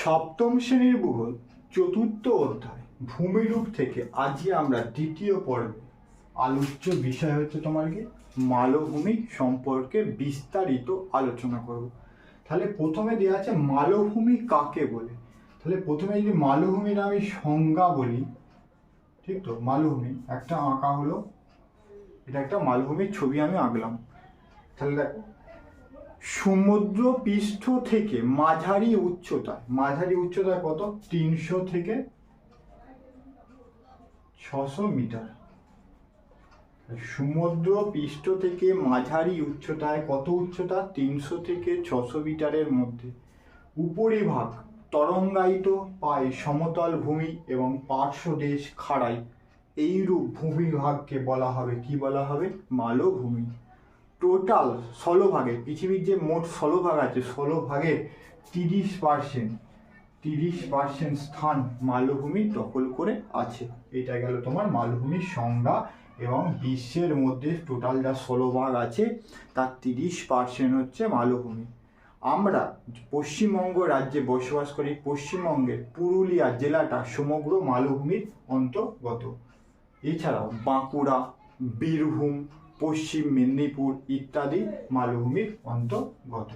সপ্তম শ্রেণির ভূগোল, চতুর্থ অধ্যায়, ভূমিরূপ থেকে আজকে আমরা দ্বিতীয় পর্বে আলোচ্য বিষয় হচ্ছে তোমার কি? মালভূমি সম্পর্কে বিস্তারিত আলোচনা করব। তাহলে প্রথমে দেওয়া আছে মালভূমি কাকে বলে? তাহলে প্রথমে যদি মালভূমির আমি সংজ্ঞা বলি, ঠিক তো? মালভূমি, একটা আঁকা হলো, এটা একটা মালভূমির ছবি আমি আঁকলাম। তাহলে দেখো সমুদ্র পৃষ্ঠ থেকে মাঝারি উচ্চতায় মাঝারি উচ্চতায় কত? তিনশো থেকে ছশো মিটার। সমুদ্র পৃষ্ঠ থেকে মাঝারি উচ্চতায় কত উচ্চতা? তিনশো থেকে ছশো মিটারের মধ্যে। উপরিভাগ তরঙ্গায়িত পায় সমতল ভূমি এবং পার্শ্বদেশ খাড়াই এইরূপ ভূমিভাগকে বলা হবে। কি বলা হবে? মালভূমি। টোটাল ষোলো ভাগে, পৃথিবীর যে মোট ষোলো ভাগ আছে, ষোলো তিরিশ পার্সেন্ট তিরিশ পার্সেন্ট স্থান মালভূমি দখল করে আছে। এটা গেল তোমার মালভূমির সংজ্ঞা এবং বিশ্বের মধ্যে টোটাল যা ষোলো ভাগ আছে, তার তিরিশ পার্সেন্ট হচ্ছে মালভূমি। আমরা পশ্চিমবঙ্গ রাজ্যে বসবাস করি, পশ্চিমবঙ্গের পুরুলিয়া জেলাটা সমগ্র মালভূমির অন্তর্গত। এছাড়াও বাঁকুড়া, বীরভূম পশ্চিম মেদিনীপুর ইত্যাদি মালভূমির অন্তর্গত।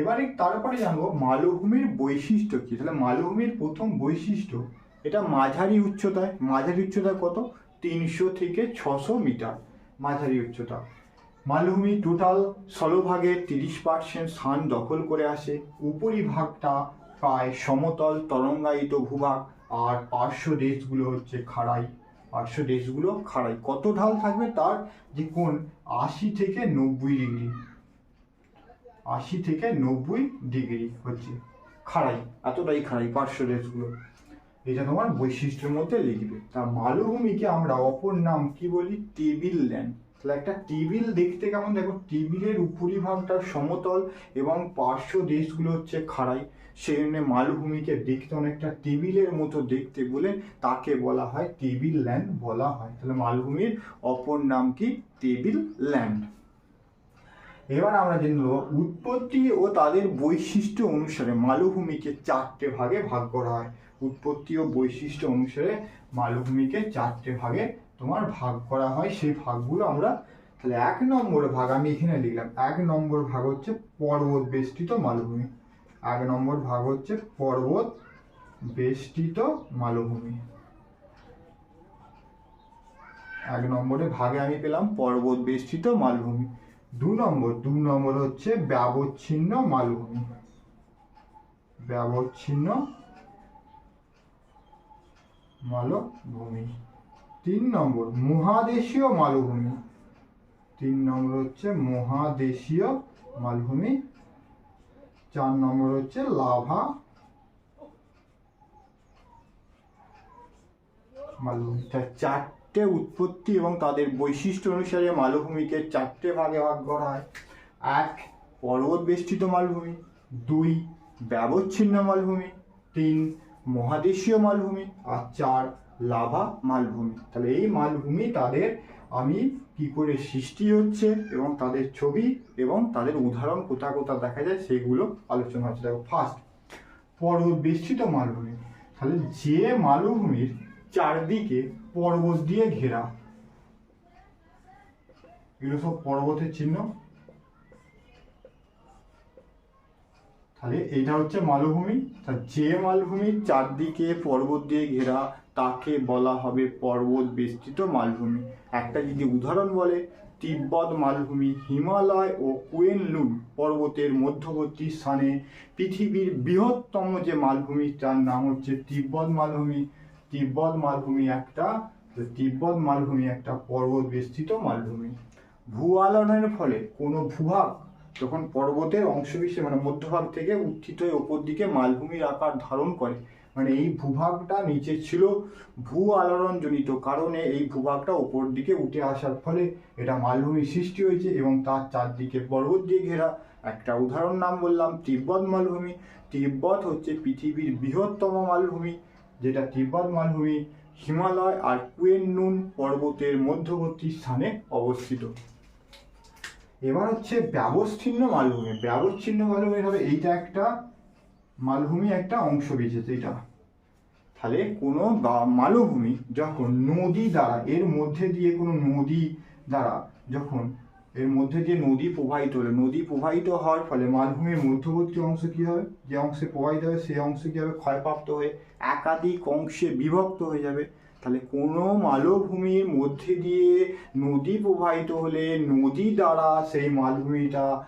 এবারে তারপরে জানব মালভূমির বৈশিষ্ট্য কি? তাহলে মালভূমির প্রথম বৈশিষ্ট্য, এটা মাঝারি উচ্চতায় মাঝারি উচ্চতা কত? তিনশো থেকে ছশো মিটার মাঝারি উচ্চতা। মালভূমি টোটাল স্থলভাগের তিরিশ পার্সেন্ট স্থান দখল করে আসে। উপরিভাগটা প্রায় সমতল, তরঙ্গায়িত ভূভাগ। আর পার্শ্ব দেশগুলো হচ্ছে খাড়াই। পার্শ্ব দেশগুলো খাড়াই। কত ঢাল থাকবে তার? যে কোন আশি থেকে নব্বই ডিগ্রি। আশি থেকে নব্বই ডিগ্রি হচ্ছে খাড়াই, এতটাই খাড়াই পার্শ্ব দেশগুলো এটা তোমার বৈশিষ্ট্যের মধ্যে লিখবে। তা মালভূমিকে আমরা অপর নাম কি বলি? টেবিল ল্যান্ড তাহলে একটা টেবিল দেখতে কেমন? দেখো, টেবিলের উপরিভাগটা সমতল এবং পার্শ্ব দেশগুলো হচ্ছে খাড়াই। সেই জন্য মালভূমিকে দেখতে অনেকটা টেবিলের মতো দেখতে বলে তাকে বলা হয় টেবিল ল্যান্ড বলা হয়। তাহলে মালভূমির অপর নাম কি? Table land. এবার আমরা জেনে নেব উৎপত্তি ও তাদের বৈশিষ্ট্য অনুসারে মালভূমিকে চারটে ভাগে ভাগ করা হয়। উৎপত্তি ও বৈশিষ্ট্য অনুসারে মালভূমিকে চারটে ভাগে তোমার ভাগ করা হয়। সেই ভাগগুলো আমরা তাহলে এক নম্বর ভাগ আমি এখানে লিখলাম। এক নম্বর ভাগ হচ্ছে পর্বত বেষ্টিত মালভূমি। এক নম্বর ভাগ হচ্ছে পর্বত বেষ্টিত মালভূমি। এক নম্বরে ভাগে আমি পেলাম পর্বত বেষ্টিত মালভূমি। দু নম্বর দু নম্বর হচ্ছে ব্যবচ্ছিন্ন মালভূমি। ব্যবচ্ছিন্ন মালভূমি। তিন নম্বর, মহাদেশীয় মালভূমি। তিন নম্বর হচ্ছে মহাদেশীয় মালভূমি। চার নম্বর হচ্ছে লাভা। মালভূমি চারটে উৎপত্তি এবং তাদের বৈশিষ্ট্য অনুসারে মালভূমিকে চারটে ভাগে ভাগ করা হয়। এক পর্বত বেষ্টিত মালভূমি। দুই, ব্যবচ্ছিন্ন মালভূমি। তিন, মহাদেশীয় মালভূমি। আর চার, লাভা মালভূমি। তাহলে এই মালভূমি তাদের আমি কি করে সৃষ্টি হচ্ছে এবং তাদের ছবি এবং তাদের উদাহরণ কোথা কোথা দেখা যায় সেগুলো আলোচনা হচ্ছে। দেখো ফার্স্ট পর্বত বেষ্টিত মালভূমি। তাহলে যে মালভূমির চারদিকে পর্বত দিয়ে ঘেরা, এগুলো সব পর্বতের চিহ্ন। তাহলে এটা হচ্ছে মালভূমি। যে মালভূমির চারদিকে পর্বত দিয়ে ঘেরা তাকে বলা হবে পর্বত বেষ্টিত মালভূমি। একটা যদি উদাহরণ বলে, তিব্বত মালভূমি, হিমালয় ও কুয়েনলুন পর্বতের মধ্যবর্তী স্থানে পৃথিবীর বৃহত্তম যে মালভূমি, তার নাম হচ্ছে তিব্বত মালভূমি। তিব্বত মালভূমি একটা, তিব্বত মালভূমি একটা পর্বত বেষ্টিত মালভূমি। ভূ আলোড়নের ফলে কোনো ভূভাগ যখন পর্বতের অংশবিশেষ মানে মধ্যভাগ থেকে উত্থিত হয়ে ওপর দিকে মালভূমির আকার ধারণ করে মানে এই ভূভাগটা নিচে ছিল ভূ আলোড়নজনিত কারণে এই ভূভাগটা ওপর দিকে উঠে আসার ফলে এটা মালভূমি সৃষ্টি হয়েছে এবং তার চারদিকে পর্বত দিয়ে ঘেরা। একটা উদাহরণ নাম বললাম, তিব্বত মালভূমি। তিব্বত হচ্ছে পৃথিবীর বৃহত্তম মালভূমি, যেটা তিব্বত মালভূমি হিমালয় আর কুয়েননুন পর্বতের মধ্যবর্তী স্থানে অবস্থিত। এবার হচ্ছে ব্যবচ্ছিন্ন মালভূমি। ব্যবচ্ছিন্ন মালভূমি হবে এইটা একটা মালভূমি একটা অংশ বেঁচেছে এটা। তাহলে কোনো মালভূমি যখন নদী দ্বারা, এর মধ্যে দিয়ে কোনো নদী দ্বারা যখন এর মধ্যে দিয়ে নদী প্রবাহিত হলে, নদী প্রবাহিত হওয়ার ফলে মালভূমির মধ্যবর্তী অংশ কী হবে? যে অংশে প্রবাহিত হবে, সেই অংশ কী হবে? ক্ষয়প্রাপ্ত হয়ে একাধিক অংশে বিভক্ত হয়ে যাবে। তাহলে কোনো মালভূমির মধ্যে দিয়ে নদী প্রবাহিত হলে নদী দ্বারা সেই মালভূমিটা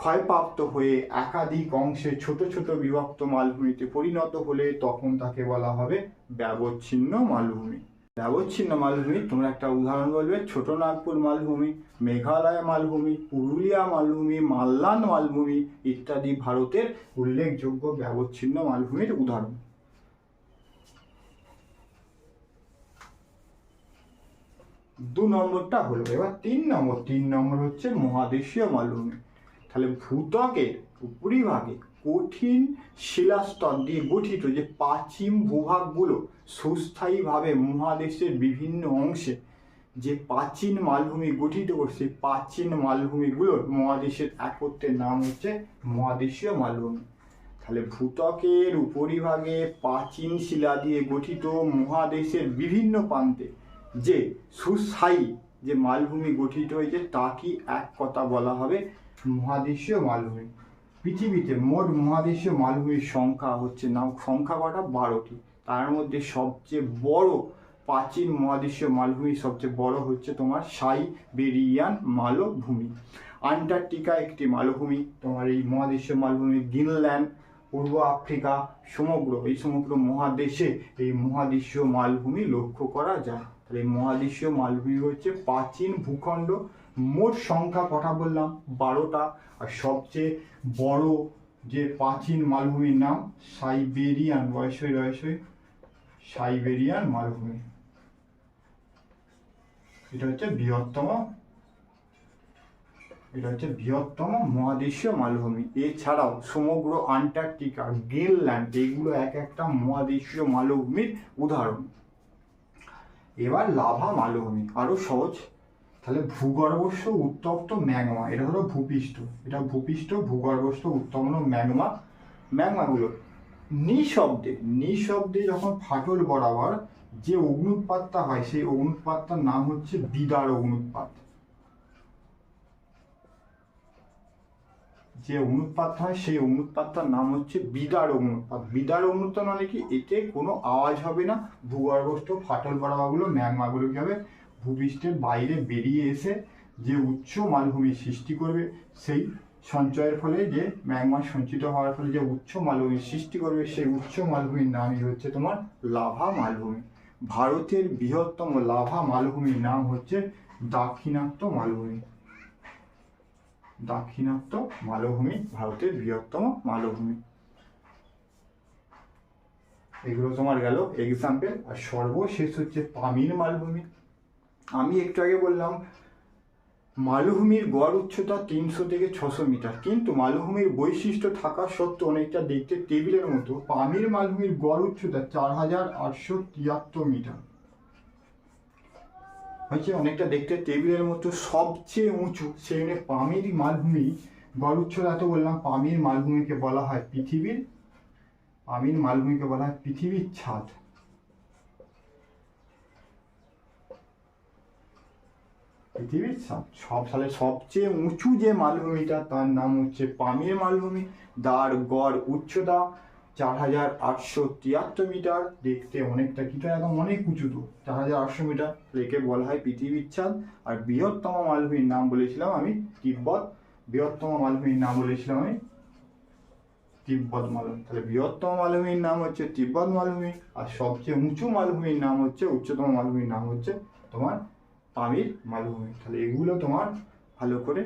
ক্ষয়প্রাপ্ত হয়ে একাধিক অংশে ছোট ছোট বিভক্ত মালভূমিতে পরিণত হলে তখন তাকে বলা হবে ব্যবচ্ছিন্ন মালভূমি। ব্যবচ্ছিন্ন মালভূমি, তোমরা একটা উদাহরণ বলবে, ছোট নাগপুর মালভূমি, মেঘালয় মালভূমি, পুরুলিয়া মালভূমি, মাল্লান মালভূমি ইত্যাদি ভারতের উল্লেখযোগ্য ব্যবচ্ছিন্ন মালভূমির উদাহরণ। দু নম্বরটা হলো, এবার তিন নম্বর তিন নম্বর হচ্ছে মহাদেশীয় মালভূমি। তাহলে ভূত্বকের উপরিভাগে কঠিন শিলাস্তর দিয়ে গঠিত যে প্রাচীন ভূভাগগুলো সুস্থায়ীভাবে মহাদেশের বিভিন্ন অংশে যে প্রাচীন মালভূমি গঠিত করছে প্রাচীন মালভূমিগুলোর মহাদেশের একত্রের নাম হচ্ছে মহাদেশীয় মালভূমি। তাহলে ভূত্বকের উপরিভাগে প্রাচীন শিলা দিয়ে গঠিত মহাদেশের বিভিন্ন প্রান্তে যে সুস্থায়ী যে মালভূমি গঠিত হয়েছে, তা কি এক কথা বলা হবে? মহাদেশীয় মালভূমি। পৃথিবীতে মোট মহাদেশীয় মালভূমির সংখ্যা হচ্ছে নাম সংখ্যা কটা? বারোটি। তার মধ্যে সবচেয়ে বড় প্রাচীন মহাদেশীয় মালভূমি, সবচেয়ে বড় হচ্ছে তোমার সাইবেরিয়ান মালভূমি। আন্টার্কটিকা একটি মালভূমি, তোমার এই মহাদেশীয় মালভূমি গ্রিনল্যান্ড। পূর্ব আফ্রিকা সমগ্র, এই সমগ্র মহাদেশে এই মহাদেশীয় মালভূমি লক্ষ্য করা যায়। তাহলে এই মহাদেশীয় মালভূমি হচ্ছে প্রাচীন ভূখণ্ড। মোট সংখ্যা কথা বললাম? বারোটা। আর সবচেয়ে বড় যে প্রাচীন মালভূমির নাম, সাইবেরিয়ান। বয়সই রয়সই সাইবেরিয়ান মালভূমি। এটা হচ্ছে বৃহত্তম এটা হচ্ছে বৃহত্তম মহাদেশীয় মালভূমি। এছাড়াও সমগ্র আন্টার্কটিকা, গ্রিনল্যান্ড, এগুলো এক একটা মহাদেশীয় মালভূমির উদাহরণ। এবার লাভা মালভূমি, আরও সহজ। তাহলে ভূগর্ভস্থ উত্তপ্ত ম্যাগমা, এটা হলো ভূপৃষ্ঠ। এটা ভূপৃষ্ঠ, ভূগর্ভস্থ, উত্তপ্ত ম্যাগমা। ম্যাগমাগুলো নিঃশব্দে নিঃশব্দে যখন ফাটল বরাবর যে অগ্নুৎপাতটা হয়, সেই অগ্নুৎপাতটার নাম হচ্ছে বিদার অগ্নুৎপাত। যে অগ্নুৎপাত হয়, সেই অগ্নুৎপাতটার নাম হচ্ছে বিদার অগ্নুৎপাত বিদার অগ্নুৎপাত মানে কি? এতে কোনো আওয়াজ হবে না। ভূগর্ভস্থ ফাটল বরাবাগুলো ম্যাগমাগুলো কি হবে? ভূপৃষ্ঠের বাইরে বেরিয়ে এসে যে উচ্চ মালভূমি সৃষ্টি করবে, সেই সঞ্চয়ের ফলে যে ম্যাগমা সঞ্চিত হওয়ার ফলে যে উচ্চ মালভূমি সৃষ্টি করবে, সেই উচ্চ মালভূমির নামই হচ্ছে তোমার লাভা মালভূমি। ভারতের বৃহত্তম লাভা মালভূমির নাম হচ্ছে দাক্ষিণাত্য মালভূমি। দাক্ষিণাত্য মালভূমি, ভারতের বৃহত্তম মালভূমি। এগুলো তোমার গেল এক্সাম্পল আর সর্বশেষ হচ্ছে পামির মালভূমি। আমি একটু আগে বললাম, মালভূমির গড় উচ্চতা তিনশো থেকে ছশো মিটার, কিন্তু মালভূমির বৈশিষ্ট্য থাকা সত্ত্বেও অনেকটা দেখতে টেবিলের মতো। পামির মালভূমির গড় উচ্চতা চার হাজার আটশো তিয়াত্তর মিটার। হচ্ছে অনেকটা দেখতে টেবিলের মতো, সবচেয়ে উঁচু, সেই জন্য পামির মালভূমি। উচ্চতা এত বললাম পামির মালভূমিকে বলা হয় পৃথিবীর, পামির মালভূমিকে বলা হয় পৃথিবীর ছাদ। পৃথিবীর সব সালে সবচেয়ে উঁচু যে মালভূমিটা, তার নাম হচ্ছে পামির মালভূমি। যার গড় উচ্চতা চার হাজার আটশো তিয়াত্তর মিটার, দেখতে অনেকটা কিছুটা একদম অনেক উঁচু তো। চার হাজার আটশো মিটার, একে বলা হয় পৃথিবীর চাঁদ আর বৃহত্তম মালভূমির নাম বলেছিলাম আমি তিব্বত। বৃহত্তম মালভূমির নাম বলেছিলাম আমি তিব্বত মালভূমি। তাহলে বৃহত্তম মালভূমির নাম হচ্ছে তিব্বত মালভূমি, আর সবচেয়ে উঁচু মালভূমির নাম হচ্ছে, উচ্চতম মালভূমির নাম হচ্ছে তোমার পামির মালভূমি। তাহলে এগুলো তোমার ভালো করে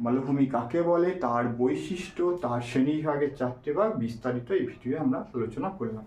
মালভূমি কাকে বলে, তার বৈশিষ্ট্য, তার শ্রেণীবিভাগের চারটে ভাগ বিস্তারিত এই ভিডিওয়ে আমরা আলোচনা করলাম।